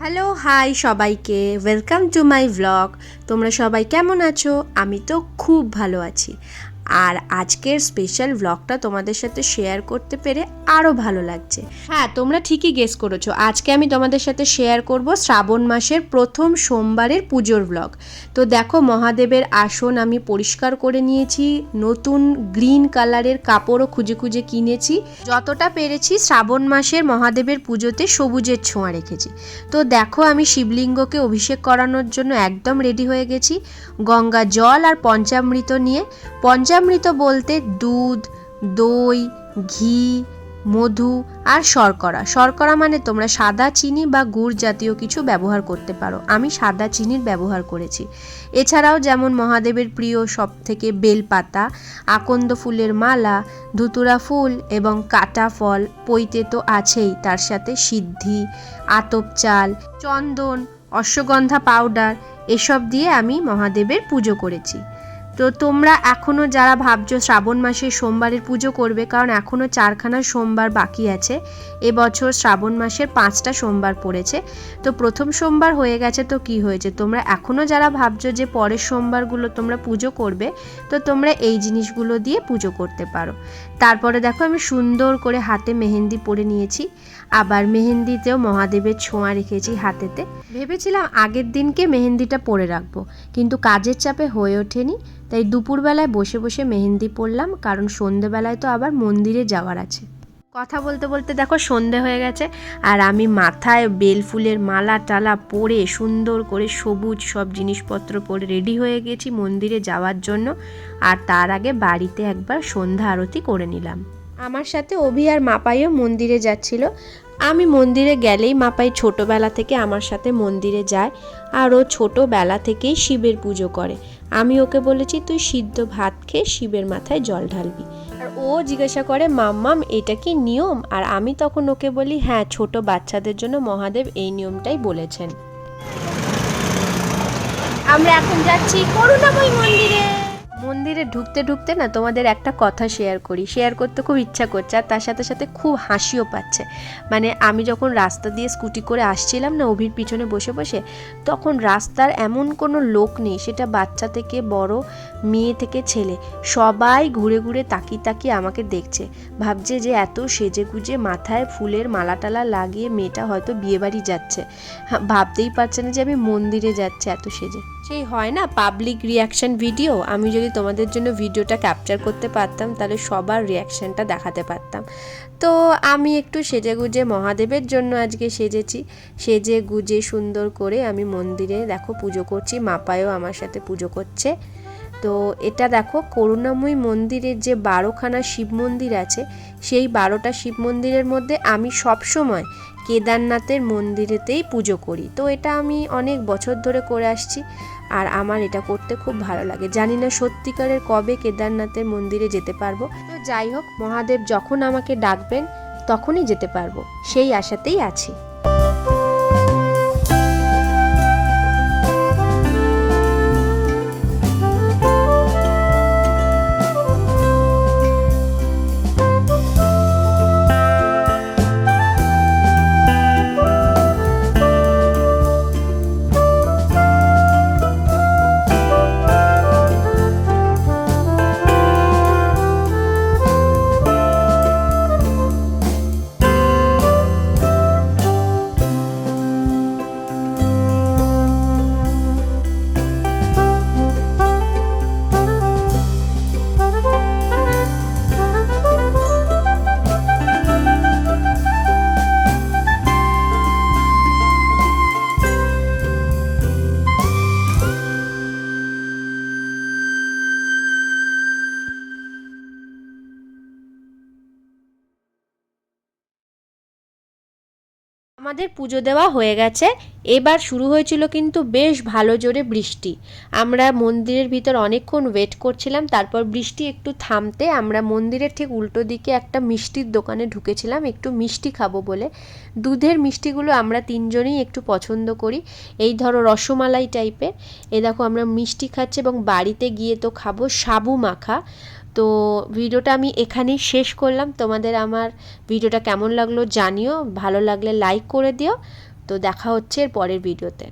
Hello, hi সবাইকে। Welcome to my vlog তোমরা সবাই কেমন আছো? আমি তো খুব ভালো আছি। আর আজকের স্পেশাল ভ্লগটা তোমাদের সাথে শেয়ার করতে পেরে আরও ভালো লাগছে। হ্যাঁ তোমরা ঠিকই গেস করেছ। আজকে আমি তোমাদের সাথে শেয়ার করব শ্রাবণ মাসের প্রথম সোমবারের পুজোর ভ্লগ তো দেখো, মহাদেবের আসন আমি পরিষ্কার করে নিয়েছি, নতুন গ্রিন কালারের কাপড়ও খুঁজে খুঁজে কিনেছি। যতটা পেরেছি শ্রাবণ মাসের মহাদেবের পুজোতে সবুজের ছোঁয়া রেখেছি। তো দেখো, আমি শিবলিঙ্গকে অভিষেক করানোর জন্য একদম রেডি হয়ে গেছি। গঙ্গা জল আর পঞ্চামৃত নিয়ে। পঞ্চামৃত বলতে দুধ, দই, ঘি, মধু আর শর্করা। শর্করা মানে তোমরা সাদা চিনি বা গুড় জাতীয় কিছু ব্যবহার করতে পারো। আমি সাদা চিনির ব্যবহার করেছি। এছাড়াও যেমন মহাদেবের প্রিয় সব থেকে বেলপাতা, আকন্দ ফুলের মালা, ধুতুরা ফুল এবং কাটা ফল পৈতে তো আছেই, তার সাথে সিদ্ধি, আতপ চাল, চন্দন, অশ্বগন্ধা পাউডার, এসব দিয়ে আমি মহাদেবের পুজো করেছি। তো তোমরা এখনও যারা ভাবছ শ্রাবণ মাসে সোমবারের পুজো করবে, কারণ এখনও চারখানা সোমবার বাকি আছে, এবছর শ্রাবণ মাসের পাঁচটা সোমবার পড়েছে। তো প্রথম সোমবার হয়ে গেছে তো কি হয়েছে? তোমরা এখনও যারা ভাবছ যে পরের সোমবারগুলো তোমরা পুজো করবে, তো তোমরা এই জিনিসগুলো দিয়ে পুজো করতে পারো। তারপরে দেখো আমি সুন্দর করে হাতে মেহেন্দি পরে নিয়েছি। আবার মেহেন্দিতেও মহাদেবের ছোঁয়া রেখেছি হাতেতে। ভেবেছিলাম আগের দিনকে মেহেন্দিটা পরে রাখব, কিন্তু কাজের চাপে হয়ে ওঠেনি, তাই দুপুরবেলায় বসে বসে মেহেন্দি পরলাম, কারণ সন্ধেবেলায় তো আবার মন্দিরে যাওয়ার আছে। কথা বলতে বলতে দেখো সন্ধে হয়ে গেছে, আর আমি মাথায় বেল ফুলের মালা টালা পরে সুন্দর করে সবুজ সব জিনিসপত্র পরে রেডি হয়ে গেছি মন্দিরে যাওয়ার জন্য, আর তার আগে বাড়িতে একবার সন্ধ্যা আরতি করে নিলাম। আমার সাথে অভি আর মাপাইও মন্দিরে যাচ্ছিল। আমি মন্দিরে গেলেই মাপাই ছোটোবেলা থেকে আমার সাথে মন্দিরে যায় আর ও ছোটোবেলা থেকেই শিবের পুজো করে। আমি ওকে বলেছি, তুই সিদ্ধ ভাত খেয়ে শিবের মাথায় জল ঢালবি। আর ও জিজ্ঞাসা করে মাম্মাম এটা কি নিয়ম? আর আমি তখন ওকে বলি হ্যাঁ ছোট বাচ্চাদের জন্য মহাদেব এই নিয়মটাই বলেছেন। আমরা এখন যাচ্ছি করুণাময় মন্দিরে। মন্দিরে ঢুকতে ঢুকতে না তোমাদের একটা কথা শেয়ার করি। শেয়ার করতে খুব ইচ্ছা করছে আর তার সাথে সাথে খুব হাসিও পাচ্ছে। মানে আমি যখন রাস্তা দিয়ে স্কুটি করে আসছিলাম না অভির পিছনে বসে বসে, তখন রাস্তার এমন কোনো লোক নেই, সেটা বাচ্চা থেকে বড়, মেয়ে থেকে ছেলে, সবাই ঘুরে ঘুরে তাকিয়ে তাকিয়ে আমাকে দেখছে। ভাবছে যে এত সেজে গুজে মাথায় ফুলের মালা টালা লাগিয়ে মেয়েটা হয়তো বিয়েবাড়ি যাচ্ছে। ভাবতেই পারছে না যে আমি মন্দিরে যাচ্ছি এত সেজে। সেই হয় না পাবলিক রিয়াকশন ভিডিও আমি যদি তোমাদের জন্য ভিডিওটা ক্যাপচার করতে পারতাম, তাহলে সবার রিয়াকশানটা দেখাতে পারতাম। তো আমি একটু সেজে গুজে মহাদেবের জন্য আজকে সেজেছি। সেজে গুজে সুন্দর করে আমি মন্দিরে দেখো পুজো করছি, মাপায়ও আমার সাথে পুজো করছে। তো এটা দেখো, করুণাময়ী মন্দিরের যে বারোখানা শিব মন্দির আছে, সেই বারোটা শিব মন্দিরের মধ্যে আমি সবসময় কেদারনাথের মন্দিরেতেই পুজো করি। তো এটা আমি অনেক বছর ধরে করে আসছি আর আমার এটা করতে খুব ভালো লাগে। জানি না সত্যিকারের কবে কেদারনাথের মন্দিরে যেতে পারব। তো যাই হোক, মহাদেব যখন আমাকে ডাকবেন, তখনই যেতে পারব। সেই আশাতেই আছি। আমাদের পুজো দেওয়া হয়ে গেছে। এবার শুরু হয়েছিল কিন্তু বেশ ভালো জোরে বৃষ্টি। আমরা মন্দিরের ভিতর অনেকক্ষণ ওয়েট করছিলাম, তারপর বৃষ্টি একটু থামতে আমরা মন্দিরের ঠিক উল্টো দিকে একটা মিষ্টির দোকানে ঢুকেছিলাম, একটু মিষ্টি খাব বলে। দুধের মিষ্টিগুলো আমরা তিনজনেই একটু পছন্দ করি। এই ধরো রসমালাই টাইপের এ দেখো আমরা মিষ্টি খাচ্ছি এবং বাড়িতে গিয়ে তো খাব সাবু মাখা। তো ভিডিওটা আমি এখানেই শেষ করলাম। তোমাদের আমার ভিডিওটা কেমন লাগল জানিও, ভালো লাগলে লাইক করে দিও। তো দেখা হচ্ছে এর পরের ভিডিওতে।